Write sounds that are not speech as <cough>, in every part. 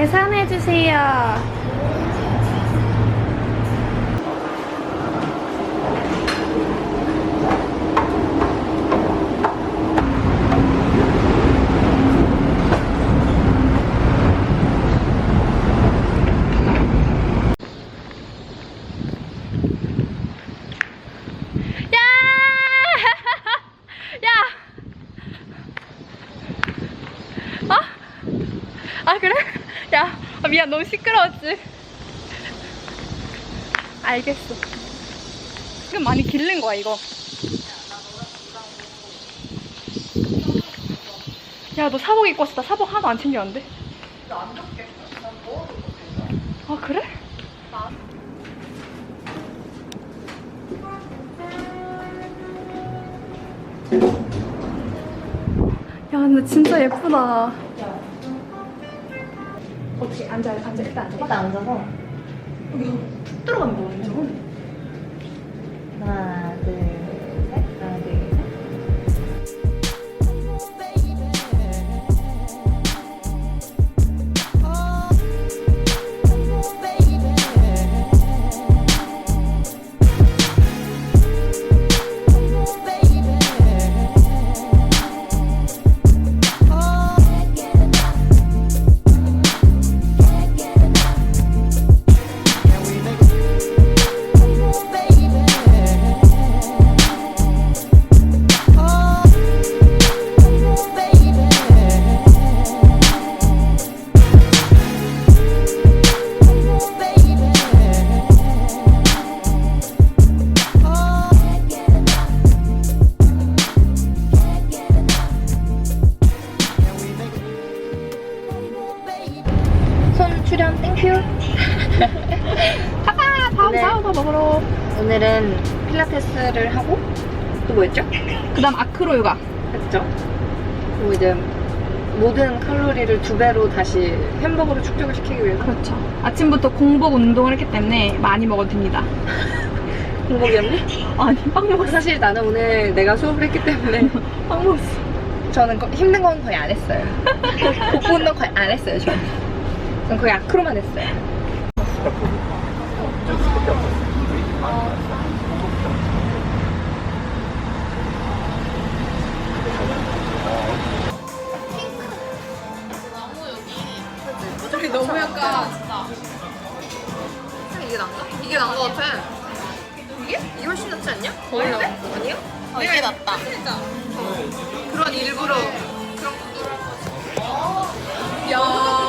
계산해 주세요. 야! 야! 어? 아 그래? 야 아, 미안 너무 시끄러웠지? 알겠어. 지금 많이 길른 거야 이거. 야 너 사복 입고 왔어 나 사복 하나도 안 챙겼는데? 아 그래? 야 근데 진짜 예쁘다 어떻게 앉아 앉아 일단 앉아 일단 앉아서. 여기 푹거 완전 하나 출연 땡큐. 가자 다음 네. 사우나 먹으러 오늘은 필라테스를 하고 또 뭐였죠? 그 다음 아크로 요가. 했죠. 그리고 이제 모든 칼로리를 두 배로 다시 햄버거로 축적을 시키기 위해서. 그렇죠. 아침부터 공복 운동을 했기 때문에 많이 먹어도 됩니다. <laughs> 공복이었네? 아니 빵 먹었어. 사실 나는 오늘 내가 수업을 했기 때문에 <laughs> 빵 먹었어. 저는 거- 힘든 건 거의 안 했어요. <laughs> 복부 운동 거의 안 했어요 저는 전 거의 아크로만 했어요 우리 너무 약간 이게 난가? 이게 난 거 같아. 이게? 이게 훨씬 낫지 않냐? 원래? 아니야? 어, 이게 낫다. 그런 일부러 그런 하고. 야.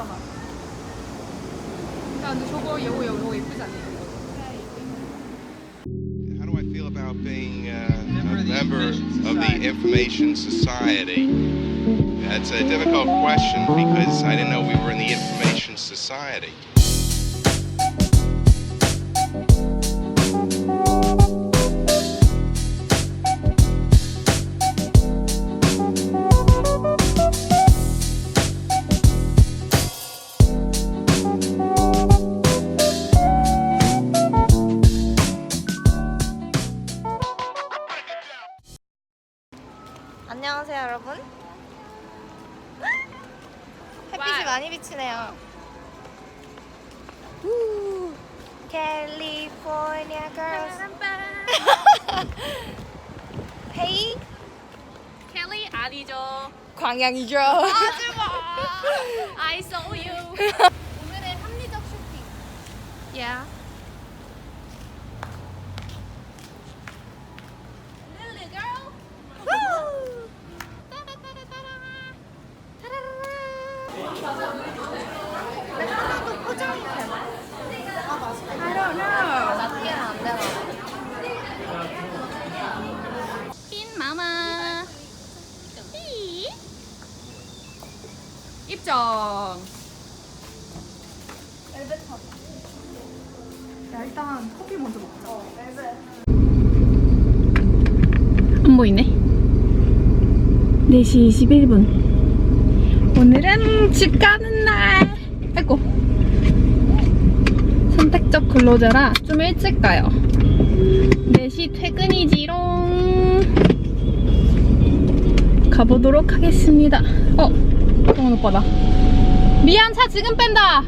갓담배를 사놔. 야, 근데 저거 이거 이거 이거 예쁘지 않니? How do I feel about being uh, a member of the Information Society? That's a difficult question because I didn't know we were in the Information Society. 안녕하세요 여러분 햇빛이 많이 비치네요 우, 캘리포니아 girls 헤이 켈리 <laughs> 아니죠. 광양이죠. <laughs> I saw you. <laughs> 오늘의 합리적 쇼핑. Yeah. 입장. 야 일단 커피 먼저 먹자. 안 보이네. 4시 21분. 오늘은 집 가는 날. 아이고. 선택적 근로자라 좀 일찍 가요. 4시 퇴근이지롱. 가보도록 하겠습니다. 어, 동원 오빠다. 미안, 차 지금 뺀다.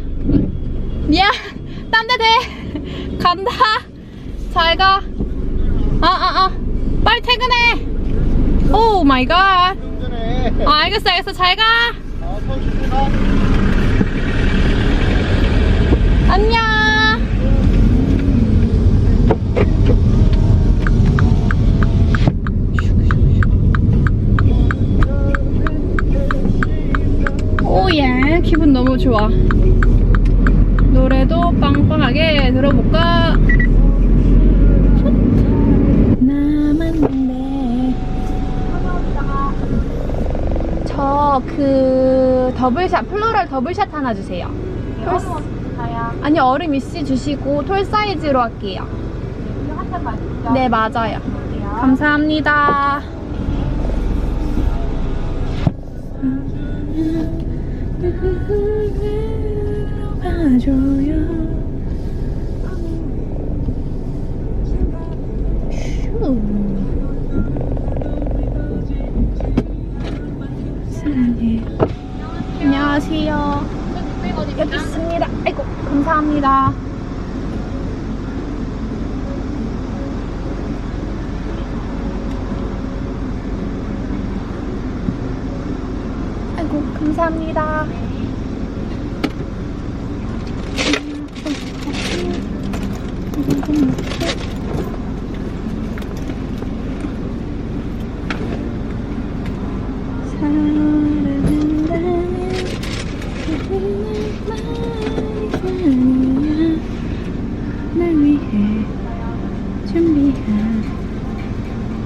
미안, 딴 데 대. 간다. 잘 가. 아, 아, 아. 빨리 퇴근해. 오 마이 갓. 아, 알겠어, 알겠어. 잘 가. 안녕. 오예, 기분 너무 좋아. 노래도 빵빵하게 들어볼까? 남았는데. 저그 더블샷 플로럴 더블샷 하나 주세요. 톨, 아니 얼음 이씨 주시고 톨 사이즈로 할게요. 네 맞아요? 감사합니다 봐줘요 사랑해요. 안녕하세요. 여기 있습니다. 아이고, 감사합니다. 감사합니다.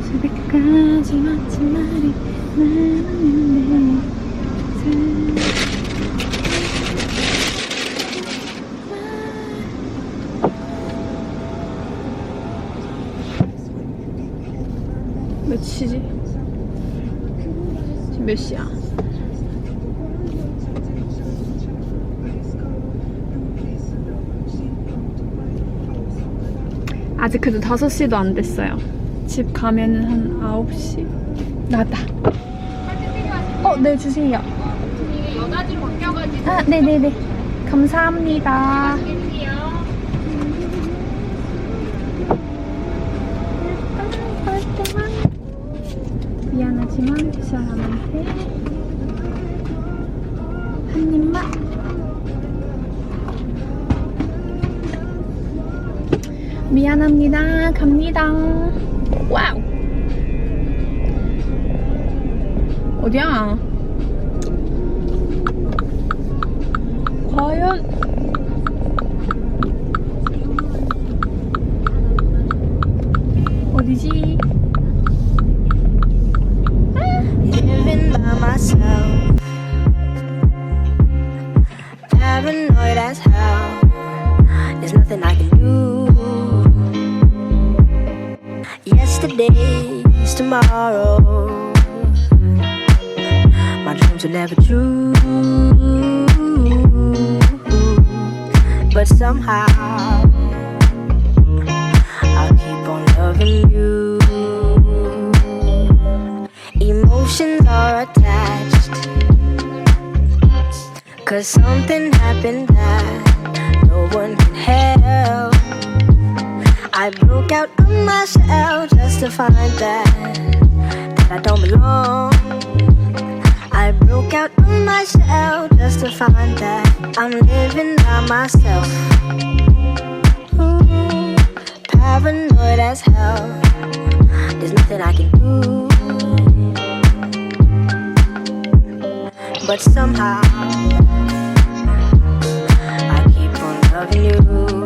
수백 가지 멋진 말이 많은데 몇 시지? 지금 몇 시야? 아직 그래도 5시도 안 됐어요. 집 가면은 한 9시? 나다. 어, 네, 주세요. 이게 여자지로 바뀌어가지고. 아, 네네네. 감사합니다. 미안하지만 그 사람한테 한 입만. 미안합니다. 갑니다. 와우. 어디야? Mukha yun. Living by myself. Paranoid as hell. There's nothing I can do. Tomorrow. My dreams are never true. But somehow, I'll keep on loving you. Emotions are attached. Cause something happened that no one can help. I broke out of my shell just to find that, that I don't belong. Look out on my myself just to find that I'm living by myself. Ooh, paranoid as hell. There's nothing I can do. But somehow, I keep on loving you.